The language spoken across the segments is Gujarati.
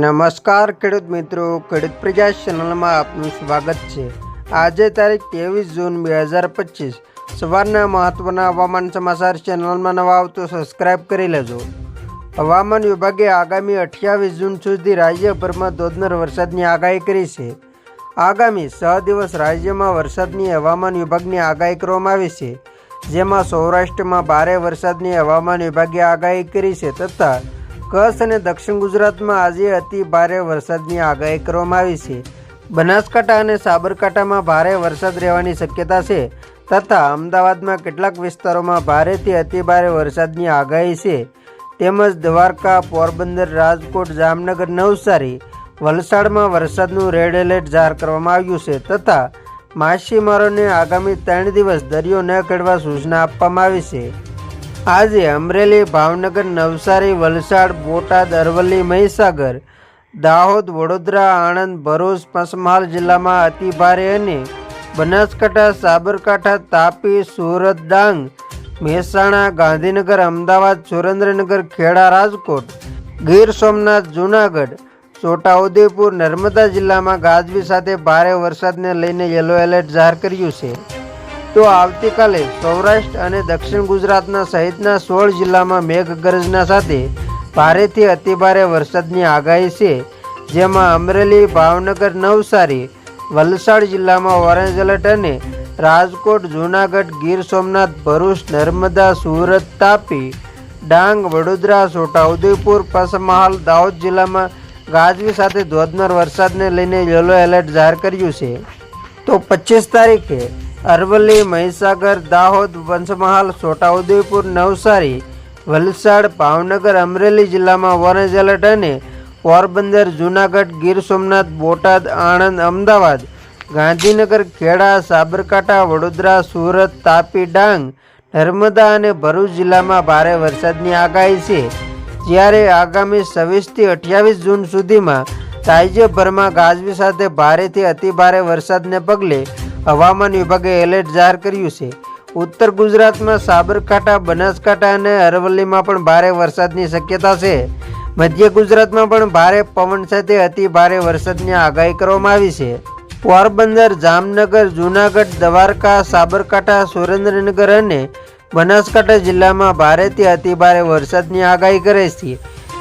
નમસ્કાર, ખેડૂત મિત્રો. ખેડૂત પ્રજા ચેનલમાં આપનું સ્વાગત છે. આજે તારીખ ત્રેવીસ જૂન બે હજાર પચીસ. સવારના મહત્વના હવામાન સમાચાર ચેનલમાં નવા આવતો સબસ્ક્રાઇબ કરી લેજો. હવામાન વિભાગે આગામી અઠ્યાવીસ જૂન સુધી રાજ્યભરમાં ધોધમાર વરસાદની આગાહી કરી છે. આગામી છ દિવસ રાજ્યમાં વરસાદની હવામાન વિભાગની આગાહી કરવામાં આવી છે. જેમાં સૌરાષ્ટ્રમાં ભારે વરસાદની હવામાન વિભાગે આગાહી કરી છે તથા કચ્છ અને દક્ષિણ ગુજરાતમાં આજે અતિ ભારે વરસાદની આગાહી કરવામાં આવી છે. બનાસકાંઠા અને સાબરકાંઠામાં ભારે વરસાદ રહેવાની શક્યતા છે તથા અમદાવાદમાં કેટલાક વિસ્તારોમાં ભારેથી અતિ ભારે વરસાદની આગાહી છે. તેમજ દ્વારકા, પોરબંદર, રાજકોટ, જામનગર નવસારી વલસાડમાં વરસાદનું રેડ એલર્ટ જાહેર કરવામાં આવ્યું છે તથા માછીમારોને આગામી ત્રણ દિવસ દરિયો ન ખેડવા સૂચના આપવામાં આવી છે. આજે અમરેલી ભાવનગર નવસારી વલસાડ બોટાદ અરવલ્લી મહીસાગર દાહોદ વડોદરા આણંદ ભરૂચ પંચમહાલ જિલ્લામાં અતિભારે અને બનાસકાંઠા, સાબરકાંઠા, તાપી, સુરત, ડાંગ, મહેસાણા, ગાંધીનગર, અમદાવાદ, સુરેન્દ્રનગર, ખેડા, રાજકોટ, ગીર સોમનાથ, જૂનાગઢ, છોટાઉદેપુર, નર્મદા જિલ્લામાં ગાજવી સાથે ભારે વરસાદને લઈને યલો એલર્ટ જાહેર કર્યું છે. તો આવતીકાલે સૌરાષ્ટ્ર અને દક્ષિણ ગુજરાતના સહિતના સોળ જિલ્લામાં મેઘગર્જના સાથે ભારેથી અતિભારે વરસાદની આગાહી છે. જેમાં અમરેલી, ભાવનગર, નવસારી, વલસાડ જિલ્લામાં ઓરેન્જ એલર્ટ અને રાજકોટ, જૂનાગઢ, ગીર સોમનાથ, ભરૂચ, નર્મદા, સુરત, તાપી, ડાંગ, વડોદરા છોટાઉદેપુર પંચમહાલ, દાહોદ જિલ્લામાં ગાજવી સાથે ધોધમાર વરસાદને લઈને યલો એલર્ટ જાહેર કર્યું છે. તો પચીસ તારીખે અરવલ્લી, મહીસાગર, દાહોદ પંચમહાલ છોટાઉદેપુર, નવસારી, વલસાડ, ભાવનગર, અમરેલી જિલ્લામાં ઓરેન્જ એલર્ટ અને પોરબંદર, જૂનાગઢ, ગીર સોમનાથ, બોટાદ, આણંદ, અમદાવાદ, ગાંધીનગર, ખેડા, સાબરકાંઠા, વડોદરા, સુરત, તાપી, ડાંગ, નર્મદા અને ભરૂચ જિલ્લામાં ભારે વરસાદની આગાહી છે. જ્યારે આગામી છવ્વીસથી અઠ્યાવીસ જૂન સુધીમાં રાજ્યભરમાં ગાજવી સાથે ભારેથી અતિભારે વરસાદને પગલે હવામાન વિભાગે એલર્ટ જાહેર કર્યું છે. ઉત્તર ગુજરાતમાં સાબરકાંઠા, બનાસકાંઠા અને અરવલ્લીમાં પણ ભારે વરસાદની શક્યતા છે. મધ્ય ગુજરાતમાં પણ ભારે પવન સાથે અતિ ભારે વરસાદની આગાહી કરવામાં આવી છે. પોરબંદર, જામનગર, જૂનાગઢ, દ્વારકા, સાબરકાંઠા, સુરેન્દ્રનગર અને બનાસકાંઠા જિલ્લામાં ભારેથી અતિ ભારે વરસાદની આગાહી કરે છે.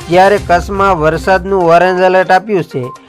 જ્યારે કચ્છમાં વરસાદનું ઓરેન્જ એલર્ટ આપ્યું છે.